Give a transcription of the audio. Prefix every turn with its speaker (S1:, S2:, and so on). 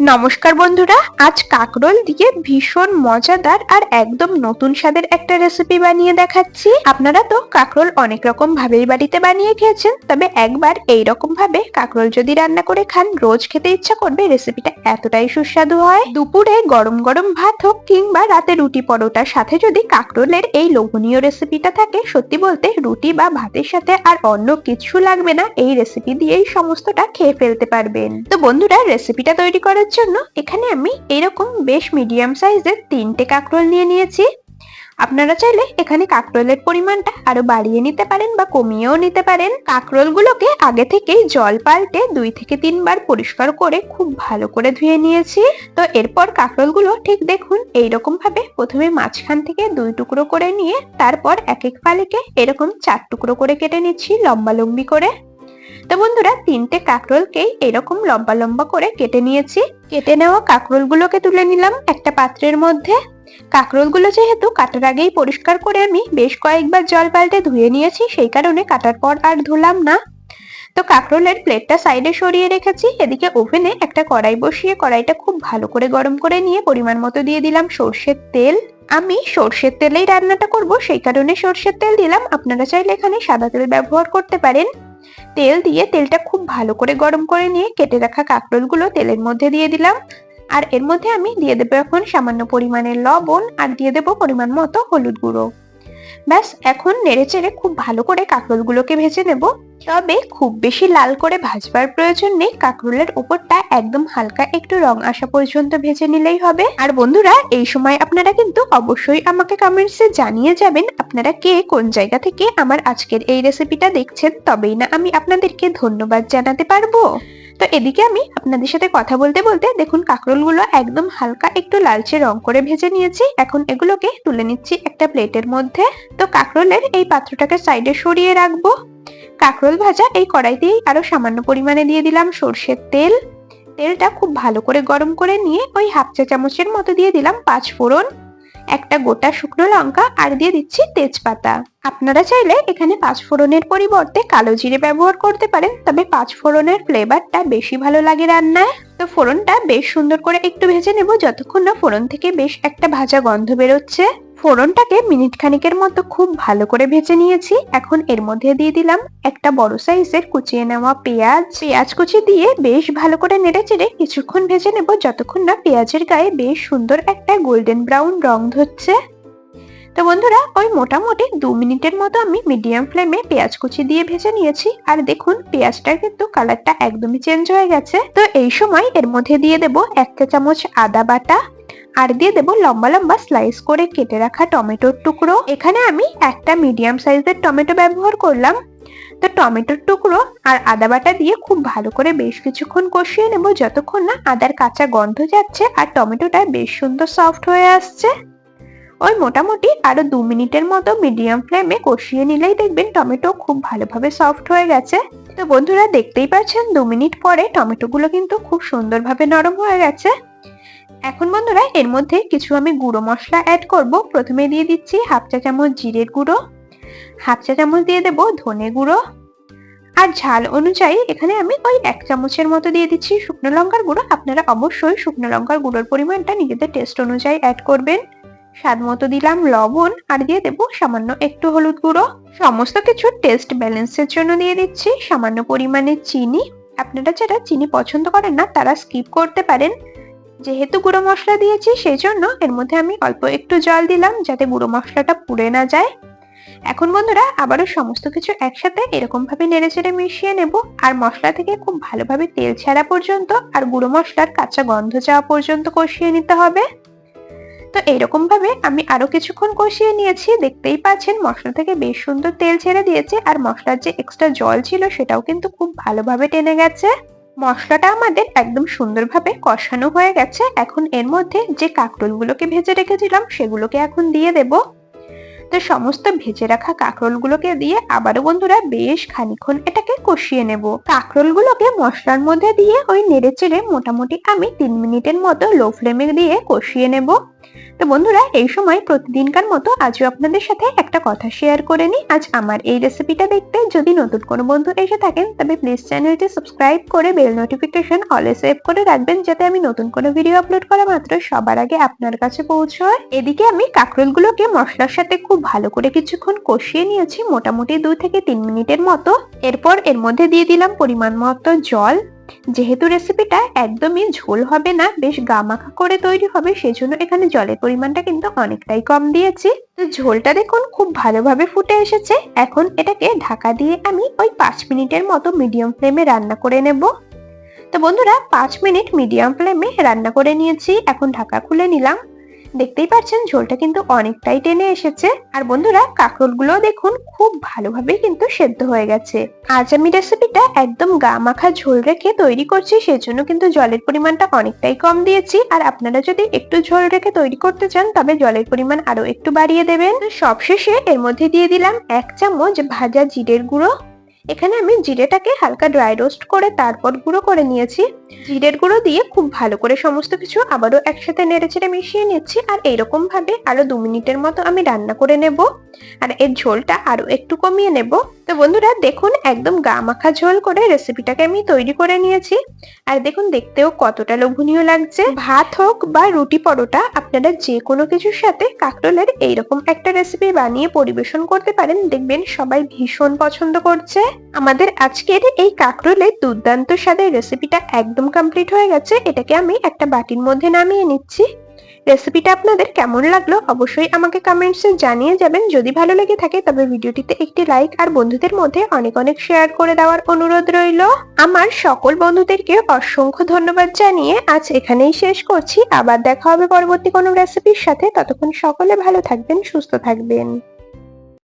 S1: নমস্কার বন্ধুরা, আজ কাকরোল দিয়ে ভীষণ মজাদার আর একদম নতুন স্বাদের একটা রেসিপি বানিয়ে দেখাচ্ছি। আপনারা তো কাকরোল অনেক রকম ভাবেই বাড়িতে বানিয়ে খেয়েছেন, তবে একবার এই রকম ভাবে কাকরোল যদি রান্না করে খান, রোজ খেতে ইচ্ছা করবে রেসিপিটা এতটাই সুস্বাদু হয়। দুপুরে গরম গরম ভাত হোক কিংবা রাতে রুটি পরোটার সাথে যদি কাকরোলের এই লোভনীয় রেসিপিটা থাকে, সত্যি বলতে রুটি বা ভাতের সাথে আর অন্য কিছু লাগবে না, এই রেসিপি দিয়েই সমস্তটা খেয়ে ফেলতে পারবেন। তো বন্ধুরা রেসিপিটা তৈরি করার জন্য এখানে আমি এরকম বেশ মিডিয়াম সাইজের তিনটে কাকরোল নিয়ে নিয়েছি। আপনারা চাইলে এখানে কাকরোলের পরিমাণটা আরও বাড়িয়ে নিতে পারেন বা কমিয়েও নিতে পারেন। কাকরোলগুলোকে আগে থেকেই জল পাল্টে দুই থেকে তিনবার পরিষ্কার করে খুব ভালো করে ধুয়ে নিয়েছি। তো এরপর কাকরোলগুলো ঠিক দেখুন এইরকম ভাবে প্রথমে মাঝখান থেকে দুই টুকরো করে নিয়ে তারপর এক এক ফালিকে এরকম চার টুকরো করে কেটে নিচ্ছি লম্বা লম্বি করে। তো বন্ধুরা, তিনটে কাকরোলকেই এরকম লম্বা লম্বা করে কেটে নিয়েছি। কেটে নেওয়া কাকরোলগুলোকে তুলে নিলাম একটা পাত্রের মধ্যে। কাকরোলগুলো যেহেতু কাটার আগেই পরিষ্কার করে আমি বেশ কয়েকবার জল পাল্টে ধুয়ে নিয়েছি, সেই কারণে কাটার পর আর ধুলাম না। তো কাকরোলের প্লেটটা সাইডে সরিয়ে রেখেছি, এদিকে ওভেনে একটা কড়াই বসিয়ে কড়াইটা খুব ভালো করে গরম করে নিয়ে পরিমাণ মতো দিয়ে দিলাম সর্ষের তেল। আমি সর্ষের তেলেই রান্নাটা করব, সেই কারণে সর্ষের তেল দিলাম। আপনারা চাইলে এখানে সাদা তেল ব্যবহার করতে পারেন। তেল দিয়ে তেলটা খুব ভালো করে গরম করে নিয়ে কেটে রাখা কাঁকরোলগুলো তেলের মধ্যে দিয়ে দিলাম। আর এর মধ্যে আমি দিয়ে দেবো এখন সামান্য পরিমাণের লবণ আর দিয়ে দেবো পরিমাণ মতো হলুদ গুঁড়ো। ব্যাস, এখন নেড়ে চেড়ে খুব ভালো করে কাঁকরোলগুলোকে ভেজে নেব। তবে খুব বেশি লাল করে ভাজবার প্রয়োজন নেই, কাঁকরোলের উপরটা একদম হালকা একটু রং আসা পর্যন্ত ভেজে নিলেই হবে। আর বন্ধুরা, এই সময় আপনারা কিন্তু অবশ্যই আমাকে কমেন্টসে জানিয়ে যাবেন, আপনারা কে কোন জায়গা থেকে আমার আজকের এই রেসিপিটা দেখছেন, তবেই না আমি আপনাদেরকে ধন্যবাদ জানাতে পারব। তো এদিকে আমি আপনাদের সাথে কথা বলতে বলতে দেখুন কাঁকরোলগুলো একদম হালকা একটু লালচে রং করে ভেজে নিয়েছি। এখন এগুলোকে তুলে নিচ্ছি একটা প্লেটের মধ্যে। তো কাঁকরোলের এই পাত্রটাকে সাইডে সরিয়ে রাখব। কাঁকরোল ভাজা এই কড়াইতেই আরও সামান্য পরিমাণে দিয়ে দিলাম সর্ষের তেল। তেলটা খুব ভালো করে গরম করে নিয়ে ওই হাফ চা চামচের মতো দিয়ে দিলাম পাঁচ ফোড়ন। একটা গোটা শুকনো লঙ্কা আর দিয়ে দিচ্ছি তেজপাতা। আপনারা চাইলে এখানে পাঁচ ফোড়নের পরিবর্তে কালো জিরে ব্যবহার করতে পারেন, তবে পাঁচ ফোড়নের ফ্লেভারটা বেশি ভালো লাগে রান্নায়। তো ফোড়নটা বেশ সুন্দর করে একটু ভেজে নেব, যতক্ষণ না ফোড়ন থেকে বেশ একটা ভাজা গন্ধ বেরোচ্ছে। ফোড়নটাকে মিনিট খানিকের মতো খুব ভালো করে ভেজে নিয়েছি। এখন এর মধ্যে দিয়ে দিলাম একটা বড় সাইজের কুচিয়ে নেওয়া পেঁয়াজ। পেঁয়াজ কুচি দিয়ে বেশ ভালো করে নেড়ে চেড়ে কিছুক্ষণ ভেজে নেব, যতক্ষণ না পেঁয়াজের গায়ে বেশ সুন্দর একটা গোল্ডেন ব্রাউন রং ধরছে। তো বন্ধুরা, ওই মোটামুটি দু মিনিটের মতো আমি মিডিয়াম ফ্লেমে পেঁয়াজ কুচি দিয়ে ভেজে নিয়েছি। আর দেখুন, পেঁয়াজটার কিন্তু কালারটা একদমই চেঞ্জ হয়ে গেছে। তো এই সময় এর মধ্যে দিয়ে দেব এক চা চামচ আদা বাটা। আর দিয়ে দেবো লম্বা লম্বা স্লাইস করে কেটে রাখা টমেটোর টুকরো। এখানে আমি একটা মিডিয়াম সাইজের টমেটো ব্যবহার করলাম। তো টমেটোর টুকরো আর আদা বাটা দিয়ে খুব ভালো করে বেশ কিছুক্ষণ কষিয়ে নেব, যতক্ষণ না আদার কাঁচা গন্ধ যাচ্ছে আর টমেটোটা বেশ সুন্দর সফট হয়ে আসছে। ওই মোটামুটি আরও দু মিনিটের মতো মিডিয়াম ফ্লেমে কষিয়ে নিলেই দেখবেন টমেটো খুব ভালোভাবে সফট হয়ে গেছে। তো বন্ধুরা, দেখতেই পাচ্ছেন দু মিনিট পরে টমেটোগুলো কিন্তু খুব সুন্দরভাবে নরম হয়ে গেছে। এখন বন্ধুরা, এর মধ্যে কিছু আমি গুঁড়ো মশলা অ্যাড করব। প্রথমে দিয়ে দিচ্ছি হাফ চা চামচ জিরের গুঁড়ো, হাফ চা চামচ দিয়ে দেবো ধনে গুঁড়ো, আর ঝাল অনুযায়ী এখানে আমি ওই এক চামচের মতো দিয়ে দিচ্ছি শুকনো লঙ্কার গুঁড়ো। আপনারা অবশ্যই শুকনো লঙ্কার গুঁড়োর পরিমাণটা নিজেদের টেস্ট অনুযায়ী অ্যাড করবেন। স্বাদ মতো দিলাম লবণ আর দিয়ে দেবো সামান্য একটু হলুদ গুঁড়ো। সমস্ত কিছু টেস্ট ব্যালেন্সের জন্য দিয়ে দিচ্ছি। সামান্য পরিমাণে চিনি। আপনারা যারা চিনি পছন্দ করেন না, তারা স্কিপ করতে পারেন। যেহেতু গুঁড়ো মশলা দিয়েছি সেই জন্য এর মধ্যে আমি অল্প একটু জল দিলাম যাতে গুঁড়ো মশলাটা পুড়ে না যায়। এখন বন্ধুরা, আবারও সমস্ত কিছু একসাথে এরকম ভাবে নেড়ে চেড়ে মিশিয়ে নেব। আর মশলা থেকে খুব ভালোভাবে তেল ছাড়া পর্যন্ত আর গুঁড়ো মশলার কাঁচা গন্ধ যাওয়া পর্যন্ত কষিয়ে নিতে হবে। তো এইরকম ভাবে আমি আরও কিছুক্ষণ কষিয়ে নিয়েছি। দেখতেই পাচ্ছেন মশলা থেকে বেশ সুন্দর তেল ছেড়ে দিয়েছে আর মশলার যে এক্সট্রা জল ছিল সেটাও কিন্তু খুব ভালোভাবে টেনে গেছে। মশলাটা আমাদের একদম সুন্দরভাবে কষানো হয়ে গেছে। এখন এর মধ্যে যে কাঁকরোলগুলোকে ভেজে রেখেছিলাম সেগুলোকে এখন দিয়ে দেব। তো সমস্ত ভেজে রাখা কাঁকরোলগুলোকে দিয়ে আবারও বন্ধুরা বেশ খানিক্ষণ এটাকে কষিয়ে নেব। কাঁকরোলগুলোকে মশলার মধ্যে দিয়ে ওই নেড়ে চেড়ে মোটামুটি আমি তিন মিনিটের মতো লো ফ্লেমে দিয়ে কষিয়ে নেব। তো বন্ধুরা, এই সময় প্রতিদিনকার মতো আজও আপনাদের সাথে একটা কথা শেয়ার করে নিই। আজ আমার এই রেসিপিটা দেখতে যদি নতুন কোনো বন্ধু এসে থাকেন, তবে প্লিজ চ্যানেলটি সাবস্ক্রাইব করে বেল নোটিফিকেশন অলে সেভ করে রাখবেন, যাতে আমি নতুন কোনো ভিডিও আপলোড করা মাত্র সবার আগে আপনার কাছে পৌঁছয়। এদিকে আমি কাঁকরোলগুলোকে মশলার সাথে খুব ভালো করে কিছুক্ষণ কষিয়ে নিয়েছি, মোটামুটি দুই থেকে তিন মিনিটের মতো। এরপর এর মধ্যে দিয়ে দিলাম পরিমাণ মতো জল। যেহেতু রেসিপিটা একদমই ঝোল হবে না, বেশ গামাখা করে তৈরি হবে, সেজন্য এখানে জলের পরিমাণটা কিন্তু অনেকটাই কম দিয়েছি। তো ঝোলটা দেখুন, খুব ভালোভাবে ফুটে এসেছে। এখন এটাকে ঢাকা দিয়ে আমি ওই পাঁচ মিনিটের মতো মিডিয়াম ফ্লেমে রান্না করে নেব। তো বন্ধুরা, পাঁচ মিনিট মিডিয়াম ফ্লেমে রান্না করে নিয়েছি। এখন ঢাকা খুলে নিলাম। দেখতেই পাচ্ছেন ঝোলটা কিন্তু অনেকটাই টেনে এসেছে। আর বন্ধুরা কাঁকরোলগুলো দেখুন খুব ভালোভাবে কিন্তু সেদ্ধ হয়ে গেছে। আজ আমি রেসিপিটা একদম গা মাখা ঝোল রেখে তৈরি করছি, সেজন্য কিন্তু জলের পরিমাণটা অনেকটাই কম দিয়েছি। আর আপনারা যদি একটু ঝোল রেখে তৈরি করতে চান, তবে জলের পরিমাণ আরও একটু বাড়িয়ে দেবেন। সবশেষে এর মধ্যে দিয়ে দিলাম এক চামচ ভাজা জিরের গুঁড়ো। এখানে আমি জিরেটাকে হালকা ড্রাই রোস্ট করে তারপর গুঁড়ো করে নিয়েছি। জিরের গুঁড়ো দিয়ে খুব ভালো করে সমস্ত কিছু আবারও একসাথে নেড়েচেড়ে মিশিয়ে নিচ্ছি আর এইরকম ভাবে আরও দু মিনিটের মতো আমি রান্না করে নেব। আর এর ঝোলটা আরও একটু কমিয়ে নেব। তো বন্ধুরা, দেখুন, একদম গা মাখা ঝোল করে রেসিপিটাকে আমি তৈরি করে নিয়েছি। আর দেখুন, দেখতেও কতটা লোভনীয় লাগছে। ভাত হোক বা রুটি পরোটা, আপনারা যে কোনো কিছুর সাথে কাকরোলের এইরকম একটা রেসিপি বানিয়ে পরিবেশন করতে পারেন। দেখবেন, সবাই ভীষণ পছন্দ করছে। আমাদের আজকের এই কাকরোলের দুর্দান্ত স্বাদের রেসিপিটা একদম কমপ্লিট হয়ে গেছে। এটাকে আমি একটা বাটির মধ্যে নামিয়ে নিচ্ছি। রেসিপিটা আপনাদের কেমন লাগল অবশ্যই আমাকে কমেন্টসে জানিয়ে যাবেন। যদি ভালো লেগে থাকে তবে ভিডিওটিতে একটি লাইক আর বন্ধুদের মধ্যে অনেক অনেক শেয়ার করে দেওয়ার অনুরোধ রইল। আমার সকল বন্ধুদেরকে অসংখ্য ধন্যবাদ জানিয়ে আজ এখানেই শেষ করছি। আবার দেখা হবে পরবর্তী কোনো রেসিপির সাথে। ততক্ষণ সকলে ভালো থাকবেন, সুস্থ থাকবেন।